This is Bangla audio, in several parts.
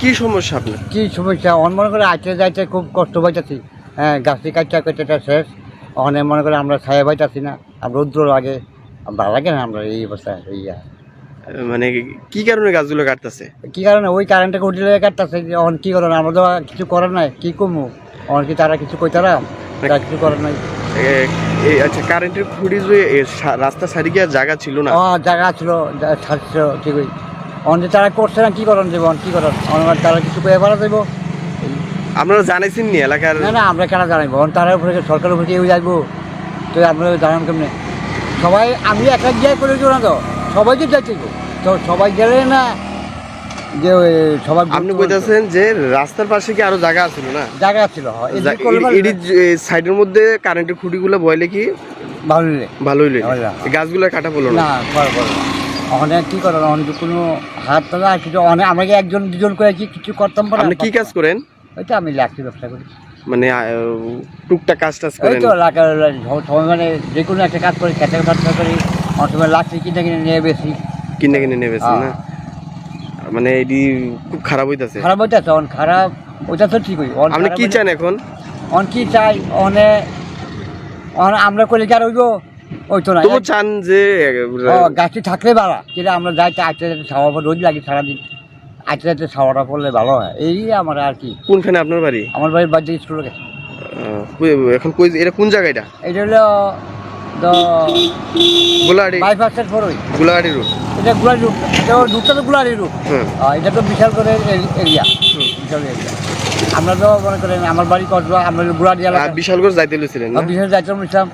কি সমস্যা আপনার? কি সমস্যা? অন মনে করে আইতে যাইতে খুব কষ্ট পাইতেছি। হ্যাঁ গাছটি কাটটা কাটটা শেষ। অনেক মনে করে আমরা ছায়া পাইতেছি না। আর রৌদ্র লাগে। ভালো লাগে না আমরা এই অবস্থা ইয়া। মানে কি কারণে গাছগুলো কাটতেছে? কি কারণে? ওই কারেন্টটা উঠলে কাটতেছে। অন কি করেন আমরা তো কিছু করার নাই। কি কমু? অন কি তারা কিছু কইতারা তারা কিছু করার নাই। আচ্ছা কারেন্টের খুঁড়ি যে এ সা- রাস্তার সাইডে গিয়ে জায়গা ছিল না? জায়গা ছিল ছাড়ছিল ঠিকই। অন যে তারা করছে না কি করেন দেবো? কি করেন তারা কিছু কয়ে পারা দেবো আপনারা জানাইছেন নি এলাকার না না আমরা কেন জানাইবো? অন তার উপরে সরকারের উপরে কেউ যাইবো? তো আমরা জানান কেমনে? সবাই আমি একা গিয়ে করে না তো? সবাই তো যাইতে তো সবাই গেলে না যে সবাই আপনি বলতেছেন যে রাস্তার পাশে কি আরও জায়গা আছিল না? জায়গা ছিল এডি সাইডের মধ্যে কারেন্টের খুঁটিগুলো বইলে কি ভালো হইলে। ভালো হইল ভালো। এই গাছগুলো কাটা পড়ল না? না অনেক কি করেন অনেক কোনো হাত তো কিছু অনেক আমাকে একজন দুজন করে কি কিছু করতাম পারে আপনি কি কাজ করেন? ওইটা আমি লাখি ব্যবসা করি। মানে টুকটাক কাজ টাজ ওই করেন তো সময় মানে যে কোনো একটা কাজ করি খেতে ব্যবসা করি অনেক সময় লাখি কিনে কিনে নিয়ে বেশি। কিনে কিনে নেবেছেন না? হ্যাঁ। মানে এডি খুব খারাপ হইতাছে। খারাপ তো অন খারাপ ওইটা তো ঠিক হই আপনি কি চান এখন? অন কি চাই অন আমরা করলে কি আর হইব? ওই তো না তবু চান যে গাছটি থাকলে ভালো কিন্তু আমরা যাইতে আইতে যাইতে ছাওয়া রোজ লাগে সারাদিন। আইতে যাইতে ছাওয়াটা পড়লে ভালো হয়। এই আমার আর কি। কোনখানে আপনার বাড়ি? আমার বাড়ির বাড়িতে স্কুলে। গেছে এখন কই এটা কোন জায়গাটা এটা? হলো তো গোলাহাটি। বাইপাসের ফরই গোলাহাটি রোড। এটা গুলারি রুট এটা রুটটা তো গুলারি রুট এটা তো বিশাল করে এরিয়া। বিশাল এরিয়া। আমরা তো মনে করেন আমার বাড়ি কত আমরা আর এলাকা বিশালগড় যাইতে লইছিলেন বিশাল ইসলাম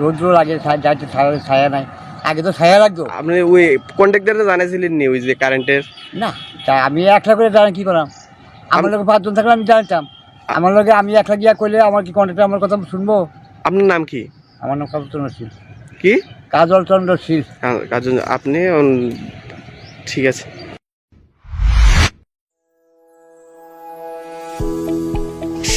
রোদ্র লাগে যাইতে ছায়া ছায়া নাই। আগে তো ছায়া লাগতো। আপনি ওই কন্ট্রাক্টরে জানাইছিলেন নি ওই যে কারেন্টের না তা আমি একলা করে জানি কি করলাম। আমার লোকে পাঁচজন থাকলে আমি জানতাম। আমার লোকে আমি একলা গিয়া করলে আমার কি কন্ট্রাক্টর আমার কথা শুনব? আপনার নাম কি? আমার নাম কাজল চন্দ্র শীল। কি? কাজল চন্দ্র শীল। কাজল আপনি ঠিক আছে।